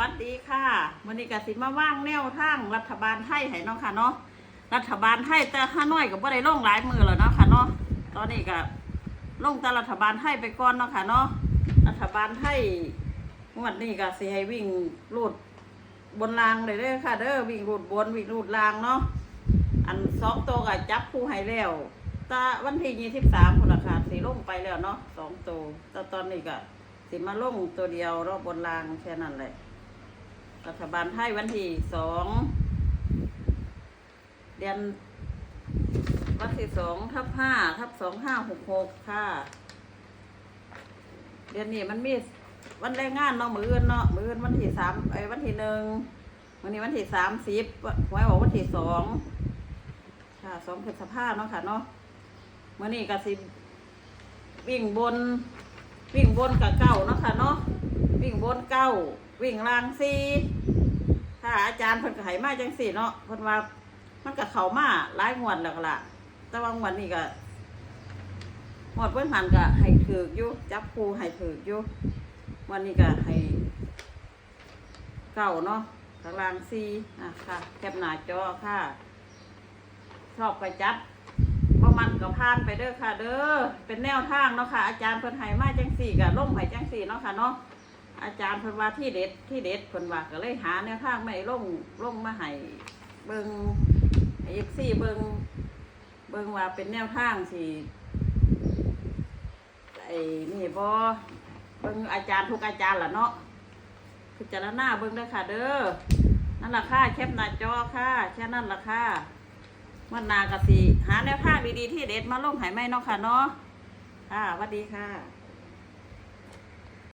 วัสดีค่ะวันนี้กสิมาว่างแนวทางรัฐบาลไทยให้เนาะค่ะเนาะรัฐบาลไทยแต่ข้าน้อยก็บ่ได้ลงหลายมือแล้วเนาะค่ะเนาะตอนนี้ก็ลงแต่รัฐบาลไทยไปก่อนเนาะค่ะเนาะรัฐบาลไทยงวดนี้ก็สิให้วิ่งรูดบนรางเลยเด้อค่ะ เด้อวิ่งรูดบนวิ่งรูดรางเนาะอันสองตัวก็จับคู่ให้แล้วตาวันที่ยี่สิบสามคนละค่ะสีลงไปแล้วเนาะสองตัวแต่ตอนนี้ก็สิมาลงตัวเดียวรอบบนรางแค่นั้นแหละ รัฐบาลไทยวันที่สองเดือนวันที่สองทับห้าทับสองห้าหกหกค่ะ เดือนนี้มันมีวันแรงงานเนาะมืออื่นเนาะมืออื่นวันที่สามไอ้วันที่หนึ่งวันนี้วันที่สามสิบหวยบอกวันที่สองค่ะสองพฤษภาเนาะค่ะเนาะมื่อนี้ก็สิวิ่งบน วิ่งบนกับเก้าเนาะค่ะเนาะวิ่งบนเก้า วิ่งลางสี่ถ้าอาจารย์เพิ่นก็ให้มาจังสี่เนาะเพิ่นว่ามันก็เข้ามาหลายงวดแล้วก็ล่ะ แต่ว่างวดนี้ก็หมดเพิ่นหันก็ให้ถือกอยู่จับครูให้ถือกอยู่วันนี้ก็ให้เก้าเนาะข้างล่างสี่อะค่ะ แคปหน้าจอค่ะ ชอบไปจับบ่มันก็ผ่านไปเด้อค่ะ เด้อเป็นแนวทางเนาะค่ะ อาจารย์เพิ่นให้มาจังสี่ก็ล่มให้จังสี่เนาะค่ะเนาะ อาจารย์เพิ่นว่าที่เด็ดที่เด็ดเพิ่นว่าก็เลยหาแนวทางไม่ล่มล่มมาให้เบิ่งเอ็กซี่เบิ่งเบิ่งว่าเป็นแนวทางสิไอ้นี่บ่เบิ่งอาจารย์ทุกอาจารย์ล่ะเนาะพิจารณาเบิ่งเด้ค่ะ เด้อนั่นล่ะค่ะแคปหน้าจอค่ะแค่นั้นล่ะค่ะวันนากะสิหาแนวทางดีๆที่เด็ดมาลงใหายไหมเนาะค่ะเนาะค่ะสวัสดีค่ะ